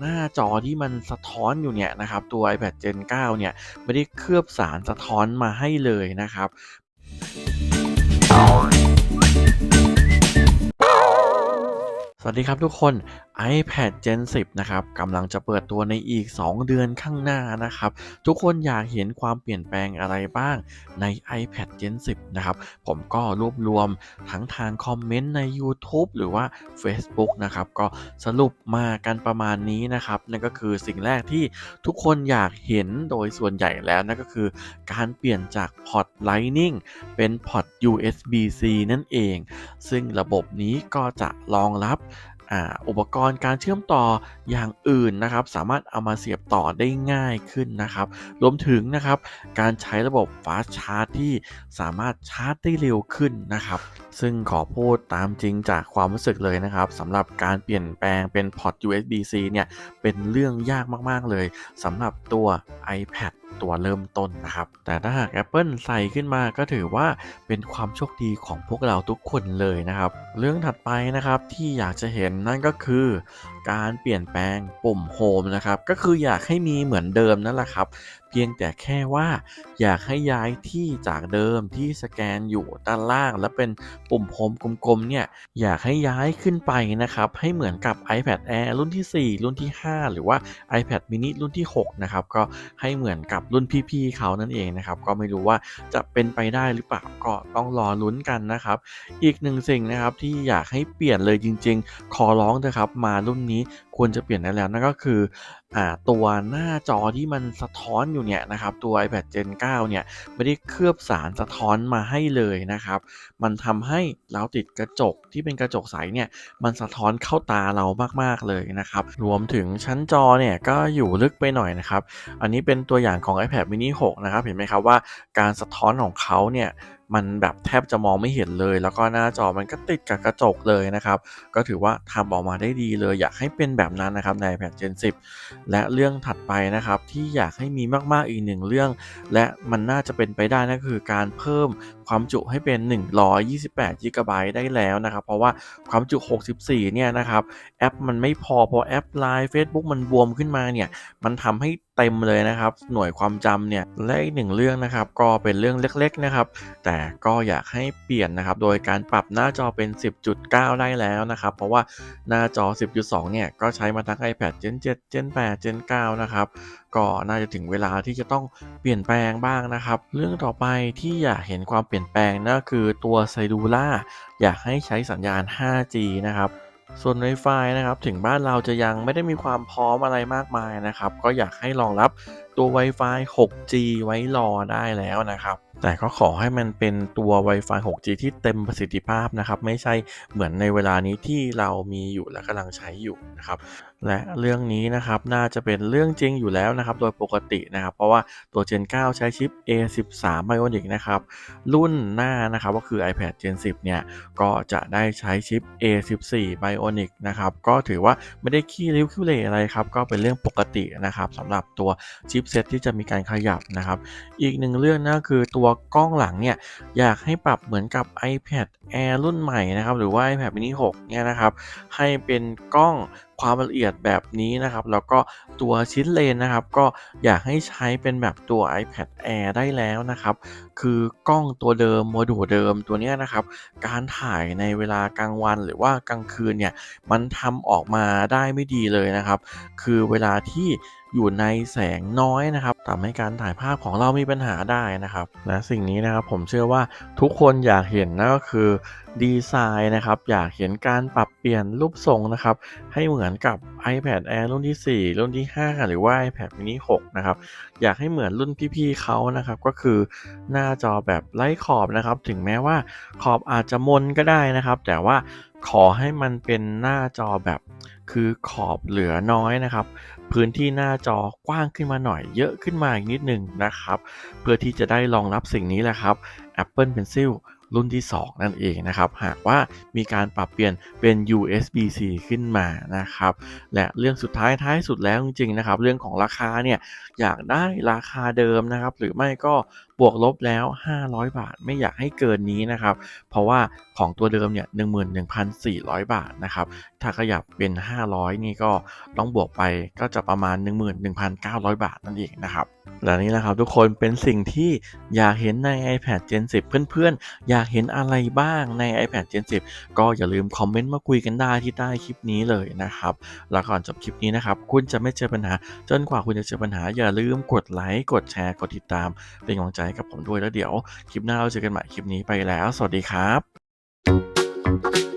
หน้าจอที่มันสะท้อนอยู่เนี่ยนะครับ ตัว iPad Gen 9 เนี่ย ไม่ได้เคลือบสารสะท้อนมาให้เลยนะครับสวัสดีครับทุกคน iPad Gen 10 นะครับกำลังจะเปิดตัวในอีก 2 เดือนข้างหน้านะครับ ทุกคนอยากเห็นความเปลี่ยนแปลงอะไรบ้างใน iPad Gen 10 นะครับ ผมก็รวบรวมทั้งทางคอมเมนต์ใน YouTube หรือว่า Facebook นะครับ ก็สรุปมากันประมาณนี้นะครับ นั่นก็คือสิ่งแรกที่ทุกคนอยากเห็นโดยส่วนใหญ่แล้วนั่นก็คือการเปลี่ยนจากพอร์ต Lightning เป็นพอร์ต USB-C นั่นเอง ซึ่งระบบนี้ก็จะรองรับ อุปกรณ์การเชื่อมต่ออย่างอื่นนะครับ สามารถเอามาเสียบต่อได้ง่ายขึ้นนะครับ รวมถึงนะครับการใช้ระบบ Fast Charge ที่สามารถชาร์จได้เร็วขึ้นนะครับ ซึ่งขอพูดตามจริงจากความรู้สึกเลยนะครับสำหรับการเปลี่ยนแปลงเป็นพอร์ต USB-C เนี่ยเป็นเรื่องยากมากๆเลยสำหรับตัว iPad ตัวเริ่มต้นนะครับ แต่ถ้าหาก Apple ใส่ขึ้นมาก็ถือว่าเป็นความโชคดีของพวกเราทุกคนเลยนะครับ เรื่องถัดไปนะครับที่อยากจะเห็นนั่นก็คือ การเปลี่ยนแปลงปุ่มโฮมนะครับ ก็คืออยากให้มีเหมือนเดิมนั่นแหละครับ เพียงแต่แค่ว่าอยากให้ย้ายที่จากเดิมที่สแกนอยู่ด้านล่าง และเป็นปุ่มโฮมกลมๆเนี่ยอยากให้ย้ายขึ้นไปนะครับ ให้เหมือนกับ iPad Air รุ่นที่ 4 รุ่นที่ 5 หรือว่า iPad mini รุ่นที่ 6 นะครับ ก็ให้เหมือนกับรุ่นพี่ๆเขานั่นเองนะครับ ก็ไม่รู้ว่าจะเป็นไปได้หรือเปล่าก็ต้องรอลุ้นกันนะครับ อีกหนึ่งสิ่งนะครับที่อยากให้เปลี่ยนเลยจริง ๆ ขอร้องเถอะครับ มารุ่นนี้ควรจะเปลี่ยนได้แล้วนั่นก็คืออ่าตัวหน้าจอที่มันสะท้อนอยู่เนี่ยนะครับตัว iPad Gen 9 เนี่ยไม่ได้เคลือบสารสะท้อนมาให้เลยนะครับ มันทำให้เราติดกระจกที่เป็นกระจกใสเนี่ยมันสะท้อนเข้าตาเรามากๆเลยนะครับ รวมถึงชั้นจอเนี่ยก็อยู่ลึกไปหน่อยนะครับ อันนี้เป็นตัวอย่างของของ iPad mini 6 นะครับ เห็นไหมครับว่าการสะท้อนของเขาเนี่ยมันแบบแทบจะมองไม่เห็นเลย แล้วก็หน้าจอมันก็ติดกับกระจกเลยนะครับ ก็ถือว่าทำออกมาได้ดีเลย อยากให้เป็นแบบนั้นนะครับใน iPad Gen 10 และเรื่องถัดไปนะครับที่อยากให้มีมากๆอีกหนึ่งเรื่อง และมันน่าจะเป็นไปได้นั่นคือการเพิ่มความจุให้เป็น 128 GB ได้แล้วนะครับ เพราะว่าความจุ 64 เนี่ยนะครับแอปมันไม่พอพอแอป Line Facebook มันบวมขึ้นมาเนี่ยมันทำให้เต็มเลยนะครับ หน่วยความจำเนี่ยและอีกหนึ่งเรื่องนะครับ ก็เป็นเรื่องเล็กๆนะครับ แต่ก็อยากให้เปลี่ยนนะครับ โดยการปรับหน้าจอเป็น 10.9 ได้แล้วนะครับ เพราะว่าหน้าจอ 10.2 เนี่ยก็ใช้มาทั้ง iPad Gen 7 Gen 8 Gen 9 นะครับ ก็น่าจะถึงเวลาที่จะต้องเปลี่ยนแปลงบ้างนะครับ เรื่องต่อไปที่อยากเห็นความปลี่ยนแปลงนั่นคือตัวไซดูล่าอยากให้ใช้สัญญาณ 5G นะครับส่วน Wi-Fi นะครับถึงบ้านเราจะยังไม่ได้มีความพร้อมอะไรมากมายนะครับ ก็อยากให้รองรับตัว Wi-Fi 6G ไว้รอได้แล้วนะครับ แต่ก็ขอให้มันเป็นตัว Wi-Fi 6G ที่เต็มประสิทธิภาพนะครับ ไม่ใช่เหมือนในเวลานี้ที่เรามีอยู่และกำลังใช้อยู่นะครับ และเรื่องนี้นะครับน่าจะเป็นเรื่องจริงอยู่แล้วนะครับ โดยปกตินะครับ เพราะว่าตัว Gen 9 ใช้ชิป A13 Bionic นะครับ รุ่นหน้านะครับก็คือ iPad Gen 10 เนี่ย ก็จะได้ใช้ชิป A14 Bionic นะครับ ก็ถือว่าไม่ได้ขี้ริ้วขี้เหร่อะไรครับ ก็เป็นเรื่องปกตินะครับสำหรับตัวชิปเซตที่จะมีการขยับนะครับ อีกหนึ่งเรื่องนั่คือตัวกล้องหลังเนี่ยอยากให้ปรับเหมือนกับ iPad Air รุ่นใหม่นะครับหรือว่า iPad mini 6เนี่ยนะครับให้เป็นกล้อง ความละเอียดแบบนี้นะครับแล้วก็ตัวชิ้นเลนนะครับ ก็อยากให้ใช้เป็นแบบตัว iPad Air ได้แล้วนะครับ คือกล้องตัวเดิมโมดูลเดิมตัวเนี้ยนะครับ การถ่ายในเวลากลางวันหรือว่ากลางคืนเนี่ยมันทำออกมาได้ไม่ดีเลยนะครับ คือเวลาที่อยู่ในแสงน้อยนะครับทำให้การถ่ายภาพของเรามีปัญหาได้นะครับและสิ่งนี้นะครับผมเชื่อว่าทุกคนอยากเห็นนั่นก็คือดีไซน์นะครับ อยากเห็นการปรับเปลี่ยนรูปทรงนะครับ ให้เหมือนกับ iPad Air รุ่นที่ 4 รุ่นที่ 5 หรือว่า iPad mini 6 นะครับ อยากให้เหมือนรุ่นพี่ๆเขานะครับ ก็คือหน้าจอแบบไร้ขอบนะครับ ถึงแม้ว่าขอบอาจจะมนก็ได้นะครับ แต่ว่าขอให้มันเป็นหน้าจอแบบคือขอบเหลือน้อยนะครับ พื้นที่หน้าจอกว้างขึ้นมาหน่อยเยอะขึ้นมาอีกนิดหนึ่งนะครับ เพื่อที่จะได้รองรับสิ่งนี้แหละครับ Apple Pencil รุ่นที่ 2 นั่นเองนะครับ หากว่ามีการปรับเปลี่ยนเป็น USB-C ขึ้นมานะครับ และเรื่องสุดท้ายท้ายสุดแล้วจริงๆนะครับ เรื่องของราคาเนี่ยอยากได้ราคาเดิมนะครับ หรือไม่ก็บวกลบแล้ว 500 บาท ไม่อยากให้เกินนี้นะครับ เพราะว่าของตัวเดิมเนี่ย11,400 บาทนะครับ ถ้าขยับเป็น 500 นี่ก็ต้องบวกไปก็จะประมาณ 11,900 บาทนั่นเองนะครับและนี่แหละครับทุกคนเป็นสิ่งที่อยากเห็นใน iPad Gen 10 เพื่อนๆ อยากเห็นอะไรบ้างใน iPad Gen 10 ก็อย่าลืมคอมเมนต์มาคุยกันได้ที่ใต้คลิปนี้เลยนะครับ แล้วก่อนจบคลิปนี้นะครับ คุณจะไม่เจอปัญหา จนกว่าคุณจะเจอปัญหา อย่าลืมกดไลค์กดแชร์กดติดตาม เป็นกำลังใจให้กับผมด้วยแล้วเดี๋ยว คลิปหน้าเราเจอกันใหม่คลิปนี้ไปแล้ว สวัสดีครับ